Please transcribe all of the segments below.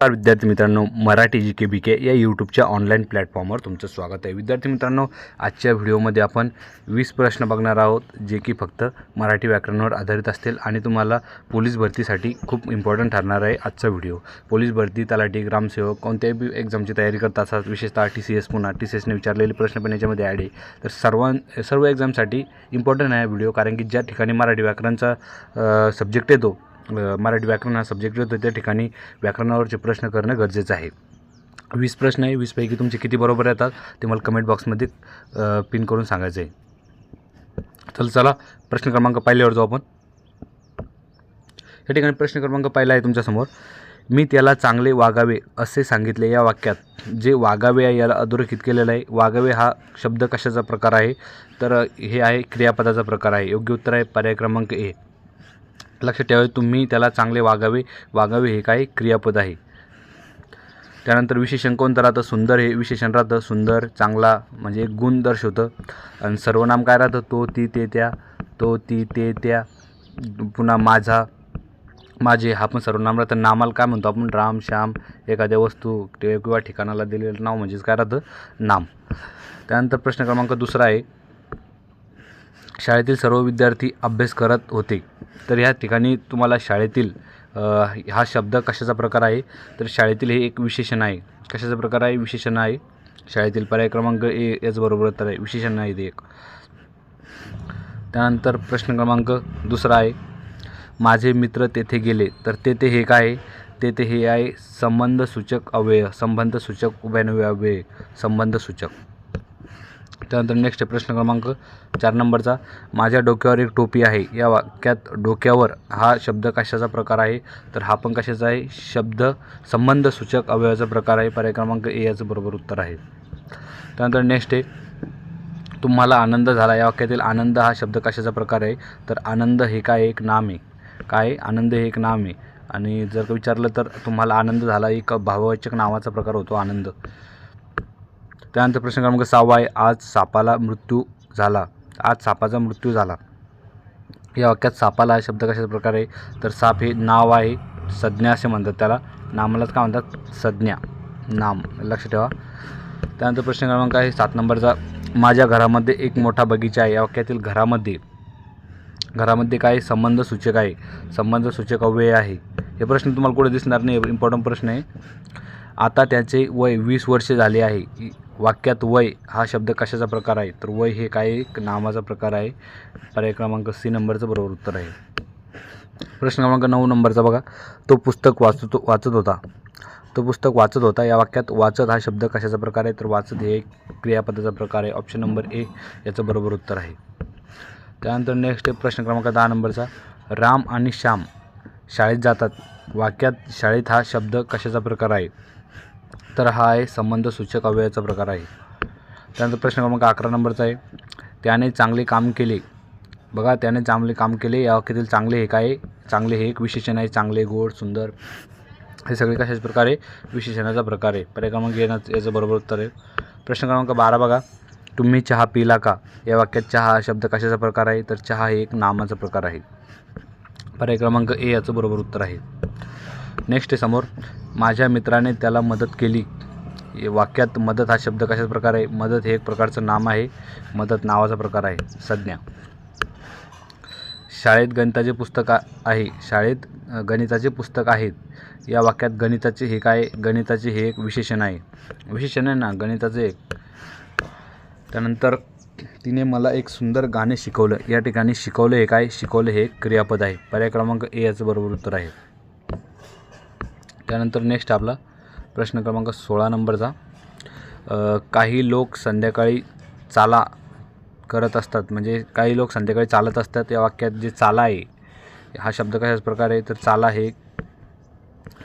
नमस्कार विद्यार्थी मित्रांनो मराठी जी के बी के या यूट्यूबच्या ऑनलाईन प्लॅटफॉर्मवर तुमचं स्वागत आहे. विद्यार्थी मित्रांनो आजच्या व्हिडिओमध्ये आपण वीस प्रश्न बघणार आहोत जे की फक्त मराठी व्याकरणावर आधारित असतील आणि तुम्हाला पोलीस भरतीसाठी खूप इम्पॉर्टंट ठरणार आहे आजचा व्हिडिओ पोलीस भरती तलाठी ग्रामसेवक कोणत्याही बी एक्झामची तयारी करत असाल विशेषतः टी सी एस पुन्हा टी सी एसने विचारलेले प्रश्न पण याच्यामध्ये ॲड आहे. तर सर्वां सर्व एक्झामसाठी इम्पॉर्टंट आहे व्हिडिओ कारण की ज्या ठिकाणी मराठी व्याकरणचा सब्जेक्ट येतो मराठी व्याकरण हा सब्जेक्ट येतो त्या ठिकाणी व्याकरणावरचे प्रश्न करणं गरजेचं आहे. वीस प्रश्न आहे वीसपैकी तुमचे किती बरोबर येतात ते मला कमेंट बॉक्समध्ये पिन करून सांगायचं आहे चल चला प्रश्न क्रमांक पाहिल्यावर जाऊ आपण. या ठिकाणी प्रश्न क्रमांक पाहिला आहे तुमच्यासमोर. मी त्याला चांगले वागावे असे सांगितले या वाक्यात. जे वागावे आहे याला अधोरेखित केलेलं आहे. वागावे हा शब्द कशाचा प्रकार आहे? तर हे आहे क्रियापदाचा प्रकार आहे. योग्य उत्तर आहे पर्याय क्रमांक ए. लक्षात ठेवावे तुम्ही त्याला चांगले वागावे वागावे हे काय क्रियापद आहे. त्यानंतर विशेषण कोणतं राहतं? सुंदर हे विशेषण राहतं. सुंदर चांगला म्हणजे गुण दर्शवतं. आणि सर्वनाम काय राहतं? तो ती ते त्या. तो ती ते त्या. पुन्हा माझा माझे हा पण सर्वनाम राहतं. नामाला काय म्हणतो आपण? राम श्याम एखाद्या वस्तू किंवा ठिकाणाला दिलेलं नाव म्हणजेच काय राहतं? नाम. त्यानंतर प्रश्न क्रमांक दुसरा आहे. शाळेतील सर्व विद्यार्थी अभ्यास करत होते. तर ह्या ठिकाणी तुम्हाला शाळेतील हा शब्द कशाचा प्रकार आहे? तर शाळेतील हे एक विशेषण आहे. कशाचा प्रकार आहे? विशेषण आहे. शाळेतील पर्याय क्रमांक ए याचबरोबर तर आहे विशेषण आहे ते एक. त्यानंतर प्रश्न क्रमांक दुसरा आहे. माझे मित्र तेथे गेले तर तेथे हे काय आहे? तेथे हे आहे संबंधसूचक अव्यय संबंधसूचक उभ्यान्वय अव्यय संबंधसूचक त्यानंतर नेक्स्ट प्रश्न क्रमांक चार नंबरचा. माझ्या डोक्यावर एक टोपी आहे. या वाक्यात डोक्यावर हा शब्द कशाचा प्रकार आहे? तर हा पण कशाचा आहे? शब्द संबंध सूचक अवयवाचा प्रकार आहे. पर्याय क्रमांक ए याचं बरोबर उत्तर आहे. त्यानंतर नेक्स्ट आहे. तुम्हाला आनंद झाला. या वाक्यातील आनंद हा शब्द कशाचा प्रकार आहे? तर आनंद हे काय एक नाम आहे. काय आनंद हे एक नाम आहे. आणि जर का विचारलं तर तुम्हाला आनंद झाला. एक भाववाचक नावाचा प्रकार होतो आनंद. त्यानंतर प्रश्न क्रमांक सहावा आहे आज सापाला मृत्यू झाला. आज सापाचा मृत्यू झाला. या वाक्यात सापाला हा शब्द कशाचा प्रकार आहे? तर साप हे नाव आहे संज्ञा असे म्हणतात त्याला. नामालाच काय म्हणतात? संज्ञा. नाम. लक्ष ठेवा. त्यानंतर प्रश्न क्रमांक आहे सात नंबरचा. माझ्या घरामध्ये एक मोठा बगीचा आहे. या वाक्यातील घरामध्ये घरामध्ये काय संबंध सूचक आहे. संबंध सूचक अव्यय आहे. हे प्रश्न तुम्हाला कुठे दिसणार नाही? इम्पॉर्टंट प्रश्न आहे. आता त्याचे वय वीस वर्षे झाले आहे. वाक्यात वय हा शब्द कशाचा प्रकार आहे? तर वय हे काय एक नामाचा प्रकार आहे? पर्याय क्रमांक सी नंबरचं बरोबर उत्तर आहे. प्रश्न क्रमांक नऊ नंबरचा बघा. तो पुस्तक वाचतो वाचत होता. तो पुस्तक वाचत होता. या वाक्यात वाचत हा शब्द कशाचा प्रकार आहे? तर वाचत हे एक क्रियापदाचा प्रकार आहे. ऑप्शन नंबर ए याचं बरोबर उत्तर आहे. त्यानंतर नेक्स्ट प्रश्न क्रमांक दहा नंबरचा. राम आणि श्याम शाळेत जातात. वाक्यात शाळेत हा शब्द कशाचा प्रकार आहे? तर हा आहे संबंधसूचक अव्ययाचा प्रकार आहे. त्यानंतर प्रश्न क्रमांक अकरा नंबरचा आहे. त्याने चांगले काम केले. बघा त्याने चांगले काम केले. या वाक्यातील चांगले हे काय चांगले हे एक विशेषण आहे. चांगले गोड सुंदर. हे सगळे कशाच प्रकारे विशेषणाचा प्रकार आहे. पर्याय क्रमांक येण्याचं याचं बरोबर उत्तर आहे. प्रश्न क्रमांक बारा बघा. तुम्ही चहा पिला का? या वाक्यात चहा हा शब्द कशाचा प्रकार आहे? तर चहा हे एक नामाचा प्रकार आहे. पर्याय क्रमांक ए याचं बरोबर उत्तर आहे. नेक्स्ट आहे समोर. माझ्या मित्राने त्याला मदत केली. वाक्यात मदत हा शब्द कशाचा प्रकार आहे मदत हे एक प्रकारचं नाम आहे मदत नावाचा प्रकार आहे. संज्ञा. शाळेत गणिताचे पुस्तक आहे. शाळेत गणिताचे पुस्तक आहेत. या वाक्यात गणिताचे हे काय गणिताचे हे एक विशेषण आहे. विशेषण आहे ना गणिताचे एक. त्यानंतर तिने मला एक सुंदर गाणे शिकवलं. या ठिकाणी शिकवलं हे काय? शिकवलं हे क्रियापद आहे. पर्याय क्रमांक ए याचं बरोबर उत्तर आहे. त्यानंतर नेक्स्ट आपला प्रश्न क्रमांक सोळा नंबरचा. काही लोक संध्याकाळी चाला करत असतात. म्हणजे काही लोक संध्याकाळी चालत असतात. या वाक्यात जे चाला आहे हा शब्द कशाच प्रकार आहे? तर चाला हे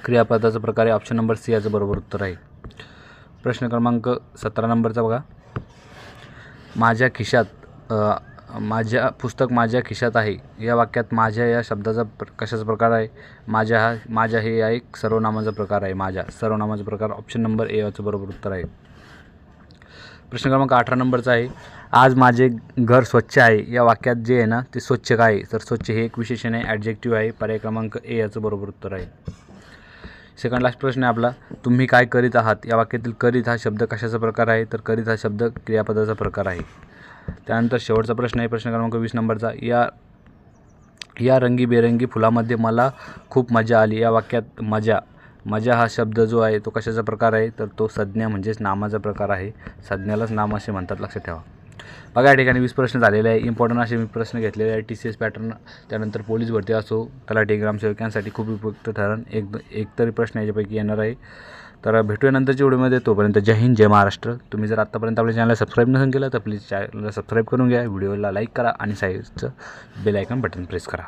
क्रियापदाचा प्रकार आहे ऑप्शन नंबर सी याचं बरोबर उत्तर आहे. प्रश्न क्रमांक सतरा नंबरचा बघा. माझ्या खिशात माझ्या पुस्तक माझ्या खिशात आहे. या वाक्यात माझ्या या शब्दाचा प्र कशाचा प्रकार आहे? माझ्या हा माझ्या हे या एक सर्वनामाचा प्रकार आहे माझ्या. सर्वनामाचा प्रकार ऑप्शन नंबर ए याचं बरोबर उत्तर आहे. प्रश्न क्रमांक अठरा नंबरचा आहे. आज माझे घर स्वच्छ आहे. या वाक्यात जे आहे ना ते स्वच्छ काय आहे? तर स्वच्छ हे एक विशेषण आहे ॲडजेक्टिव्ह आहे. पर्याय क्रमांक ए याचं बरोबर उत्तर आहे. सेकंड लास्ट प्रश्न आहे आपला. तुम्ही काय करीत आहात? या वाक्यातील करीत हा शब्द कशाचा प्रकार आहे? तर करीत हा शब्द क्रियापदाचा प्रकार आहे. त्यानंतर शेवटचा प्रश्न आहे प्रश्न क्रमांक वीस नंबरचा. या या रंगीबेरंगी फुलामध्ये मला खूप मजा आली. या वाक्यात मजा. मजा हा शब्द जो आहे तो कशाचा प्रकार आहे? तर तो संज्ञा म्हणजेच नामाचा प्रकार आहे. संज्ञालाच नाम असे म्हणतात लक्षात ठेवा. बघा या ठिकाणी वीस प्रश्न झालेले आहे. इम्पॉर्टंट असे मी प्रश्न घेतलेले आहे. टी सी एस पॅटर्न त्यानंतर पोलीस भरती असो तलाठी ग्रामसेवकांसाठी खूप उपयुक्त ठरण एक एकतरी प्रश्न याच्यापैकी येणार आहे. तर भेटूया नंतरच्या व्हिडिओमध्ये. तोपर्यंत जय हिंद जय महाराष्ट्र. तुम्ही जर आत्तापर्यंत आपल्या चॅनलला सबस्क्राईब नसेल केलं तर प्लीज चॅनलला सबस्क्राईब करून घ्या. व्हिडिओला लाईक करा आणि साईडचं बेल आयकॉन बटन प्रेस करा.